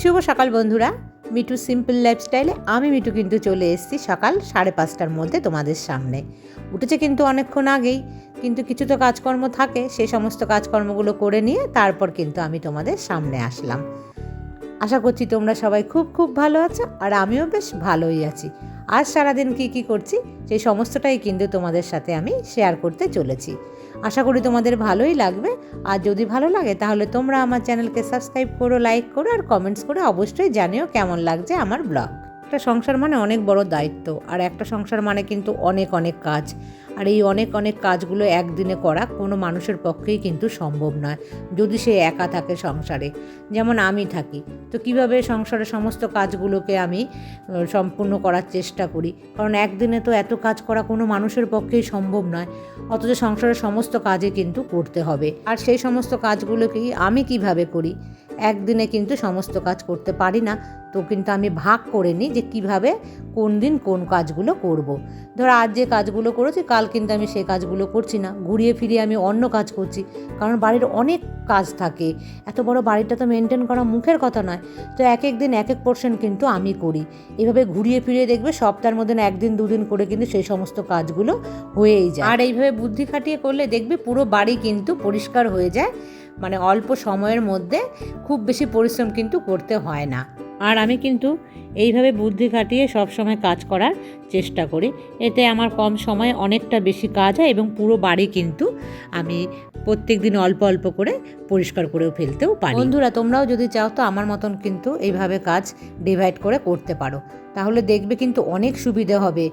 শুভ সকাল বন্ধুরা। Me too simple লাইফস্টাইলে আমি মিটু কিন্তু চলে এসেছি সকাল সাড়ে পাঁচটার মধ্যে তোমাদের সামনে। উঠেছে কিন্তু অনেকক্ষণ আগেই, কিন্তু কিছু তো কাজকর্ম থাকে সেই সমস্ত কাজকর্মগুলো করে নিয়ে তারপর কিন্তু আমি তোমাদের সামনে আসলাম। আশা করছি তোমরা সবাই খুব খুব ভালো আছো আর আমিও বেশ ভালোই আছি। আজ সারাদিন কি কি করছি, সেই সমস্তটাই কিন্তু তোমাদের সাথে আমি শেয়ার করতে চলেছি। আশা করি তোমাদের ভালোই লাগবে। আর যদি ভালো লাগে, তাহলে তোমরা আমার চ্যানেলকে সাবস্ক্রাইব করো, লাইক করো আর কমেন্টস করে অবশ্যই জানিও কেমন লাগছে আমার ব্লগ। একটা সংসার মানে অনেক বড় দায়িত্ব, আর একটা সংসার মানে কিন্তু অনেক অনেক কাজ। আর এই অনেক অনেক কাজগুলো একদিনে করা কোনো মানুষের পক্ষেই কিন্তু সম্ভব নয়, যদি সে একা থাকে সংসারে। যেমন আমি থাকি, তো কীভাবে সংসারের সমস্ত কাজগুলোকে আমি সম্পূর্ণ করার চেষ্টা করি? কারণ একদিনে তো এত কাজ করা কোনো মানুষের পক্ষেই সম্ভব নয়, অথচ সংসারের সমস্ত কাজে কিন্তু করতে হবে। আর সেই সমস্ত কাজগুলোকেই আমি কীভাবে করি? একদিনে কিন্তু সমস্ত কাজ করতে পারি না। তো কিন্তু আমি ভাগ করে নিই যে কীভাবে কোন দিন কোন কাজগুলো করব। ধর আজ যে কাজগুলো করেছি, কাল কিন্তু আমি সেই কাজগুলো করছি না। ঘুরিয়ে ফিরিয়ে আমি অন্য কাজ করছি। কারণ বাড়ির অনেক কাজ থাকে। এত বড় বাড়িটা তো মেনটেন করা মুখের কথা নয়। তো এক এক দিন, এক এক পোর্শন কিন্তু আমি করি। এভাবে ঘুরিয়ে ফিরিয়ে দেখবে সপ্তাহের মধ্যে একদিন, দুদিন করে কিন্তু সেই সমস্ত কাজগুলো হয়েই যায়। আর এইভাবে বুদ্ধি খাটিয়ে করলে দেখবে পুরো বাড়ি কিন্তু পরিষ্কার হয়ে যায়। মানে অল্প সময়ের মধ্যে খুব বেশি পরিশ্রম কিন্তু করতে হয় না। আর আমি কিন্তু এইভাবে বুদ্ধি খাটিয়ে সব সময় কাজ করার চেষ্টা করি। এতে আমার কম সময়ে অনেকটা বেশি কাজ হয় এবং পুরো বাড়ি কিন্তু আমি প্রত্যেক দিন অল্প অল্প করে পরিষ্কার করেও ফেলতেও পারি। বন্ধুরা, তোমরাও যদি চাও তো আমার মতন কিন্তু এইভাবে কাজ ডিভাইড করে করতে পারো। তাহলে দেখবে কিন্তু অনেক সুবিধে হবে।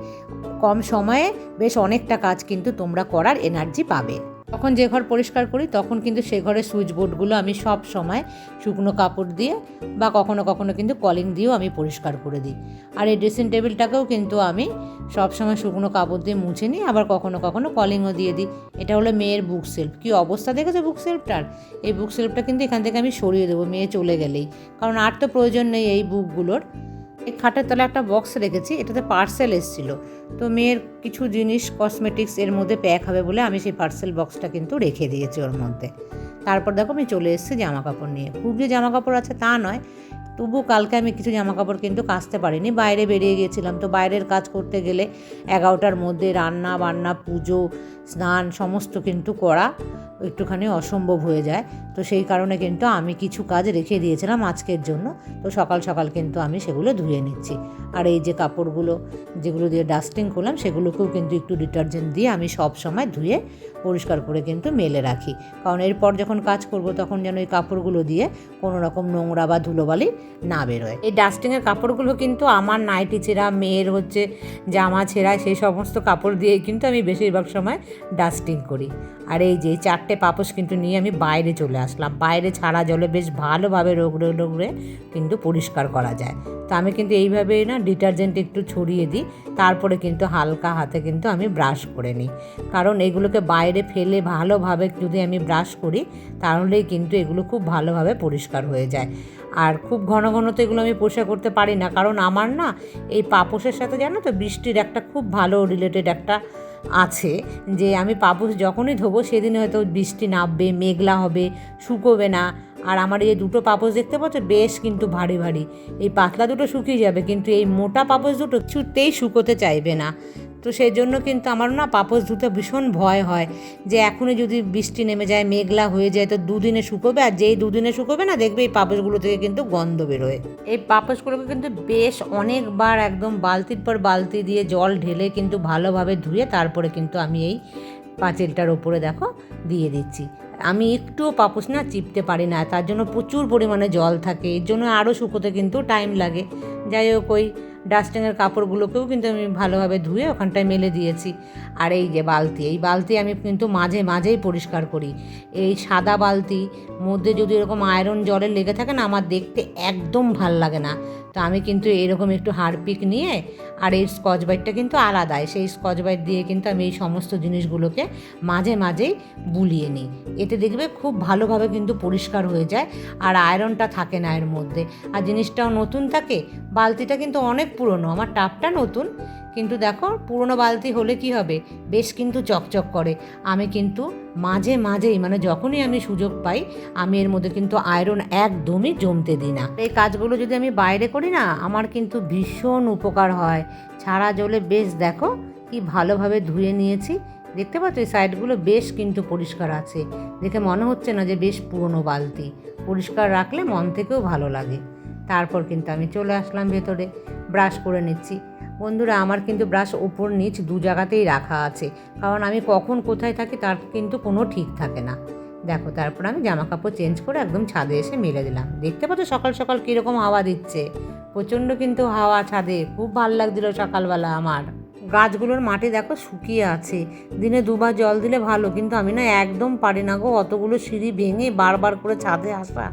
কম সময়ে বেশ অনেকটা কাজ কিন্তু তোমরা করার এনার্জি পাবে। তখন যে ঘর পরিষ্কার করি, তখন কিন্তু সে ঘরের সুইচ বোর্ডগুলো আমি সব সময় শুকনো কাপড় দিয়ে বা কখনো কখনো কিন্তু কলিং দিয়েও আমি পরিষ্কার করে দিই। আর এই ড্রেসিং টেবিলটাকেও কিন্তু আমি সব সময় শুকনো কাপড় দিয়ে মুছে নিই, আবার কখনো কখনো কলিংও দিয়ে দিই। এটা হলো মেয়ের বুক সেলফ কী অবস্থা দেখেছ বুক সেলফটার এই বুক সেলফটা কিন্তু এখান থেকে আমি সরিয়ে দেবো, মেয়ে চলে গেলেই। কারণ আর তো প্রয়োজন নেই এই বুকগুলোর এই খাটের তলায় একটা বক্স রেখেছি, এটাতে পার্সেল এসেছিল। তো মেয়ের কিছু জিনিস কসমেটিক্স এর মধ্যে প্যাক হবে বলে আমি সেই পার্সেল বক্সটা কিন্তু রেখে দিয়েছি ওর মধ্যে। তারপর দেখো আমি চলে এসেছি জামা কাপড় নিয়ে। খুব যে জামা কাপড় আছে তা নয় তবু কালকে আমি কিছু জামা কাপড় কিন্তু কাচতে পারিনি। বাইরে বেরিয়ে গিয়েছিলাম, তো বাইরের কাজ করতে গেলে এগারোটার মধ্যে রান্না বান্না পুজো স্নান সমস্ত কিন্তু করা একটুখানি অসম্ভব হয়ে যায়। তো সেই কারণে কিন্তু আমি কিছু কাজ রেখে দিয়েছিলাম আজকের জন্য। তো সকাল সকাল কিন্তু আমি সেগুলো ধুয়ে নিচ্ছি। আর এই যে কাপড়গুলো যেগুলো দিয়ে ডাস্টিং করলাম, সেগুলোকেও কিন্তু একটু ডিটারজেন্ট দিয়ে আমি সব সময় ধুয়ে পরিষ্কার করে কিন্তু মেলে রাখি। কারণ এরপর যখন কাজ করব, তখন যেন এই কাপড়গুলো দিয়ে কোনো রকম নোংরা বা ধুলোবালি না বেরোয়। এই ডাস্টিংয়ের কাপড়গুলো কিন্তু আমার নাইটি ছেঁড়া, মেয়ের হচ্ছে জামা ছেঁড়া, সেই সমস্ত কাপড় দিয়ে কিন্তু আমি বেশিরভাগ সময় ডাস্টিং করি। আর এই যে চারটে পাপোশ কিন্তু নিয়ে আমি বাইরে চলে আসলাম। বাইরে ছাড়া জলে বেশ ভালোভাবে রোগড়ে রোগড়ে কিন্তু পরিষ্কার করা যায়। তো আমি কিন্তু এইভাবেই না ডিটারজেন্ট একটু ছড়িয়ে দিই। তারপরে কিন্তু হালকা হাতে কিন্তু আমি ব্রাশ করে নিই। কারণ এগুলোকে বাইরে ফেলে ভালোভাবে যদি আমি ব্রাশ করি, তাহলেই কিন্তু এগুলো খুব ভালোভাবে পরিষ্কার হয়ে যায়। আর খুব ঘন ঘন তো এগুলো আমি পরিষ্কার করতে পারি না। কারণ আমার না এই পাপোশের সাথে জানো তো বৃষ্টির একটা খুব ভালো রিলেটেড একটা আছে যে আমি পাপুস যখনই ধোবো সেদিন হয়তো বৃষ্টি নামবে, মেঘলা হবে, শুকোবে না। আর আমার এই দুটো পাপোস দেখতে পাচ্ছ, বেশ কিন্তু ভারী ভারী। এই পাতলা দুটো শুকিয়ে যাবে, কিন্তু এই মোটা পাপোস দুটো কিছুতেই শুকোতে চাইবে না। তো সেই জন্য কিন্তু আমার না পাপোশ ধুতে ভীষণ ভয় হয় যে এখনই যদি বৃষ্টি নেমে যায়, মেঘলা হয়ে যায়, তো দুদিনে শুকোবে আর যেই দুদিনে শুকোবে না, দেখবে এই পাপোশগুলো থেকে কিন্তু গন্ধ বেরোয়। এই পাপোশগুলোকে কিন্তু বেশ অনেকবার একদম বালতির পর বালতি দিয়ে জল ঢেলে কিন্তু ভালোভাবে ধুয়ে তারপরে কিন্তু আমি এই পাঁচিলটার ওপরে দেখো দিয়ে দিচ্ছি। আমি একটুও পাপোশ না চিপতে পারি না, তার জন্য প্রচুর পরিমাণে জল থাকে, এর জন্য আরও শুকোতে কিন্তু টাইম লাগে। যাই হোক, ওই ডাস্টিংয়ের কাপড়গুলোকেও কিন্তু আমি ভালোভাবে ধুয়ে ওখানটায় মেলে দিয়েছি। আর এই যে বালতি, এই বালতি আমি কিন্তু মাঝে মাঝেই পরিষ্কার করি। এই সাদা বালতি মধ্যে যদি এরকম আয়রন জলের লেগে থাকে না, আমার দেখতে একদম ভালো লাগে না। তো আমি কিন্তু এরকম একটু হারপিক নিয়ে আর এই স্কচ বাইটটা কিন্তু আলাদাই সেই স্কচ বাইট দিয়ে কিন্তু আমি এই সমস্ত জিনিসগুলোকে মাঝে মাঝেই বুলিয়ে নিই। এতে দেখবে খুব ভালোভাবে কিন্তু পরিষ্কার হয়ে যায়। আর আয়রনটা থাকে না এর মধ্যে। আর জিনিসটাও নতুন থাকে বালতিটা কিন্তু অনেক পুরনো, আমার টাপটা নতুন, কিন্তু দেখো পুরনো বালতি হলে কি হবে? বেশ কিন্তু চকচক করে। আমি কিন্তু মাঝে মাঝেই মানে যখনই আমি সুযোগ পাই, আমি এর মধ্যে কিন্তু আয়রন একদমই জমতে দিই না। এই কাজগুলো যদি আমি বাইরে করি না, আমার কিন্তু ভীষণ উপকার হয়। ছাড়া জলে বেশ দেখো কি ভালোভাবে ধুয়ে নিয়েছি। দেখতে পাচ্ছ, এই সাইডগুলো বেশ কিন্তু পরিষ্কার আছে। দেখে মনে হচ্ছে না যে বেশ পুরনো বালতি। পরিষ্কার রাখলে মন থেকেও ভালো লাগে। তারপর কিন্তু আমি চলে আসলাম ভেতরে ব্রাশ করে নিচ্ছি। বন্ধুরা, আমার কিন্তু ব্রাশ ওপর নিচ দু জায়গাতেই রাখা আছে। কারণ আমি কখন কোথায় থাকি তার কিন্তু কোনো ঠিক থাকে না। দেখো, তারপর আমি জামা কাপড় চেঞ্জ করে একদম ছাদে এসে মেলে দিলাম। দেখতে পাচ্ছ সকাল সকাল কীরকম হাওয়া দিচ্ছে। প্রচণ্ড কিন্তু হাওয়া ছাদে, খুব ভালো লাগছিল সকালবেলা আমার। গাছগুলোর মাটি দেখো শুকিয়ে আছে। দিনে দুবার জল দিলে ভালো, কিন্তু আমি না একদম পারি না গো। অতগুলো সিঁড়ি ভেঙে বারবার করে ছাদে আসা।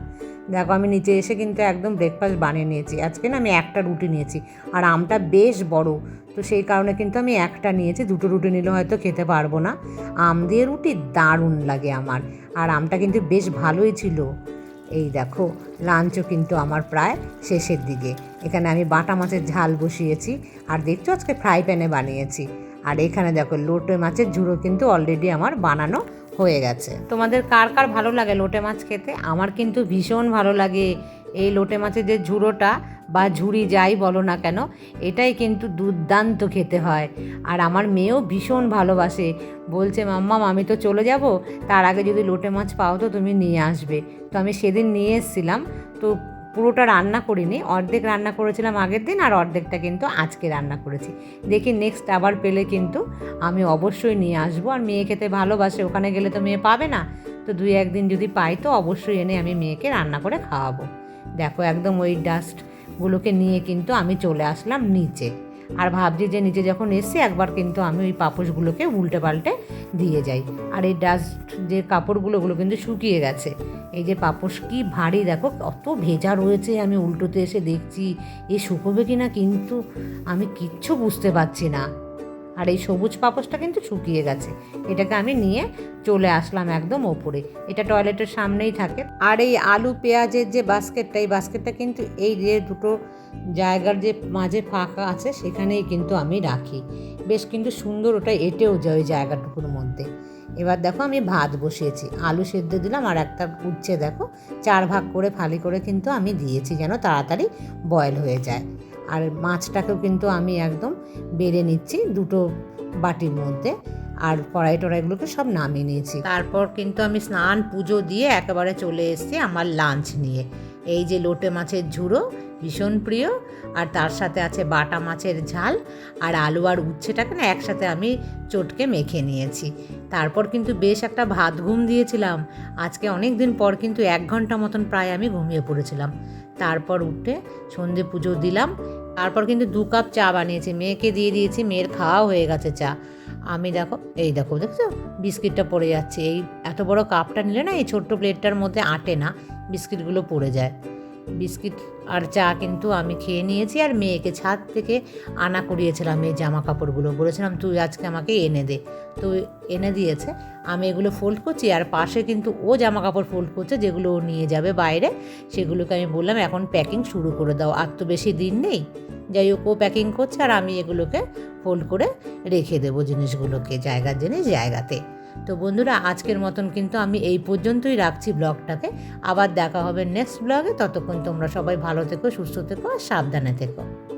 দেখো, আমি নিচে এসে কিন্তু একদম ব্রেকফাস্ট বানিয়ে নিয়েছি। আজকে না আমি একটা রুটি নিয়েছি, আর আমটা বেশ বড়। তো সেই কারণে কিন্তু আমি একটা নিয়েছি, দুটো রুটি নিলে হয়তো খেতে পারব না। আম দিয়ে রুটি দারুণ লাগে আমার, আর আমটা কিন্তু বেশ ভালোই ছিল। এই দেখো লাঞ্চও কিন্তু আমার প্রায় শেষের দিকে। এখানে আমি বাটা মাছের ঝাল বসিয়েছি, আর দেখছ আজকে ফ্রাই প্যানে বানিয়েছি। আর এখানে দেখো, লোটে মাছের ঝুড়ো কিন্তু অলরেডি আমার বানানো হয়ে গেছে। তোমাদের কার কার ভালো লাগে লোটে মাছ খেতে? আমার কিন্তু ভীষণ ভালো লাগে এই লোটে মাছের যে ঝুড়োটা বা ঝুড়ি যাই বলো না কেন, এটাই কিন্তু দুর্দান্ত খেতে হয়। আর আমার মেয়েও ভীষণ ভালোবাসে। বলছে মাম্মাম আমি তো চলে যাব, তার আগে যদি লোটে মাছ পাও তো তুমি নিয়ে আসবে। তো আমি সেদিন নিয়ে এসেছিলাম। তো পুরোটা রান্না করিনি, অর্ধেক রান্না করেছিলাম আগের দিন আর অর্ধেকটা কিন্তু আজকে রান্না করেছি। দেখি নেক্সট আবার পেলে কিন্তু আমি অবশ্যই নিয়ে আসব। আর মেয়ে খেতে ভালোবাসে, ওখানে গেলে তো মেয়ে পাবে না। তো দুই একদিন যদি পাই তো অবশ্যই এনে আমি মেয়েকে রান্না করে খাওয়াবো। দেখো একদম ওই ডাস্টগুলোকে নিয়ে কিন্তু আমি চলে আসলাম নিচে। আর ভাবছি যে নিজে যখন এসে একবার কিন্তু আমি ওই পাপোশগুলোকে উল্টে পাল্টে দিয়ে যাই। আর এই ডাস্ট যে কাপড়গুলো, ওগুলো কিন্তু শুকিয়ে গেছে। এই যে পাপোশ কি ভারী, দেখো কত ভেজা রয়েছে। আমি উল্টোতে এসে দেখছি, এ শুকোবে কি না কিন্তু আমি কিচ্ছু বুঝতে পারছি না। আর এই সবুজ পাপোশটা কিন্তু শুকিয়ে গেছে। এটাকে আমি নিয়ে চলে আসলাম একদম ওপরে। এটা টয়লেটের সামনেই থাকে। আর এই আলু, পেঁয়াজের যে বাস্কেটটা, এই বাস্কেটটা কিন্তু এই যে দুটো জায়গার যে মাঝে ফাঁকা আছে, সেখানেই কিন্তু আমি রাখি। বেশ কিন্তু সুন্দর ওটা এঁটেও যায় ওই জায়গাটুকুর মধ্যে। এবার দেখো আমি ভাত বসিয়েছি। আলু সেদ্ধ দিলাম আর একটা উচ্ছে দেখো, চার ভাগ করে ফালি করে কিন্তু আমি দিয়েছি যেন তাড়াতাড়ি বয়েল হয়ে যায়। আর মাছটাকেও কিন্তু আমি একদম বেড়ে নিচ্ছি দুটো বাটির মধ্যে আর কড়াই টড়াইগুলোকে সব নামিয়ে নিয়েছি। তারপর কিন্তু আমি স্নান পুজো দিয়ে একেবারে চলে এসেছি আমার লাঞ্চ নিয়ে। এই যে লোটে মাছের ঝুড়ো ভীষণ প্রিয়। আর তার সাথে আছে বাটা মাছের ঝাল আর আলু আর উচ্ছেটাকে না একসাথে আমি চটকে মেখে নিয়েছি। তারপর কিন্তু বেশ একটা ভাত ঘুম দিয়েছিলাম। আজকে অনেক দিন পর কিন্তু এক ঘণ্টা মতন প্রায় আমি ঘুমিয়ে পড়েছিলাম। তারপর উঠে সন্ধে পুজো দিলাম। তারপর কিন্তু দু কাপ চা বানিয়েছি, মেয়েকে দিয়ে দিয়েছি, মেয়ের খাওয়া হয়ে গেছে চা। আমি দেখো, এই দেখো, দেখছ? বিস্কিটটা পড়ে যাচ্ছে। এই এত বড় কাপটা নিলে না এই ছোট্ট প্লেটটার মধ্যে আটে না, বিস্কিটগুলো পড়ে যায়। বিস্কিট আর চা কিন্তু আমি খেয়ে নিয়েছি আর মেয়েকে ছাদ থেকে আনা করিয়েছিলাম এই জামা কাপড়গুলো বলেছিলাম, তুই আজকে আমাকে এনে দে। তো এনে দিয়েছে। আমি এগুলো ফোল্ড করছি আর পাশে কিন্তু ও জামা কাপড় ফোল্ড করছে, যেগুলো ও নিয়ে যাবে বাইরে। সেগুলোকে আমি বললাম, এখন প্যাকিং শুরু করে দাও। আর তো বেশি দিন নেই। যাই হোক, ও প্যাকিং করছে আর আমি এগুলোকে ফোল্ড করে রেখে দেবো জিনিসগুলোকে জায়গার জিনিস জায়গাতে। তো বন্ধুরা, আজকের মতন কিন্তু আমি এই পর্যন্তই রাখছি ব্লগটাকে। আবার দেখা হবে নেক্সট ব্লগে। ততক্ষণ তোমরা সবাই ভালো থেকো, সুস্থ থেকো আর সাবধানে থেকো।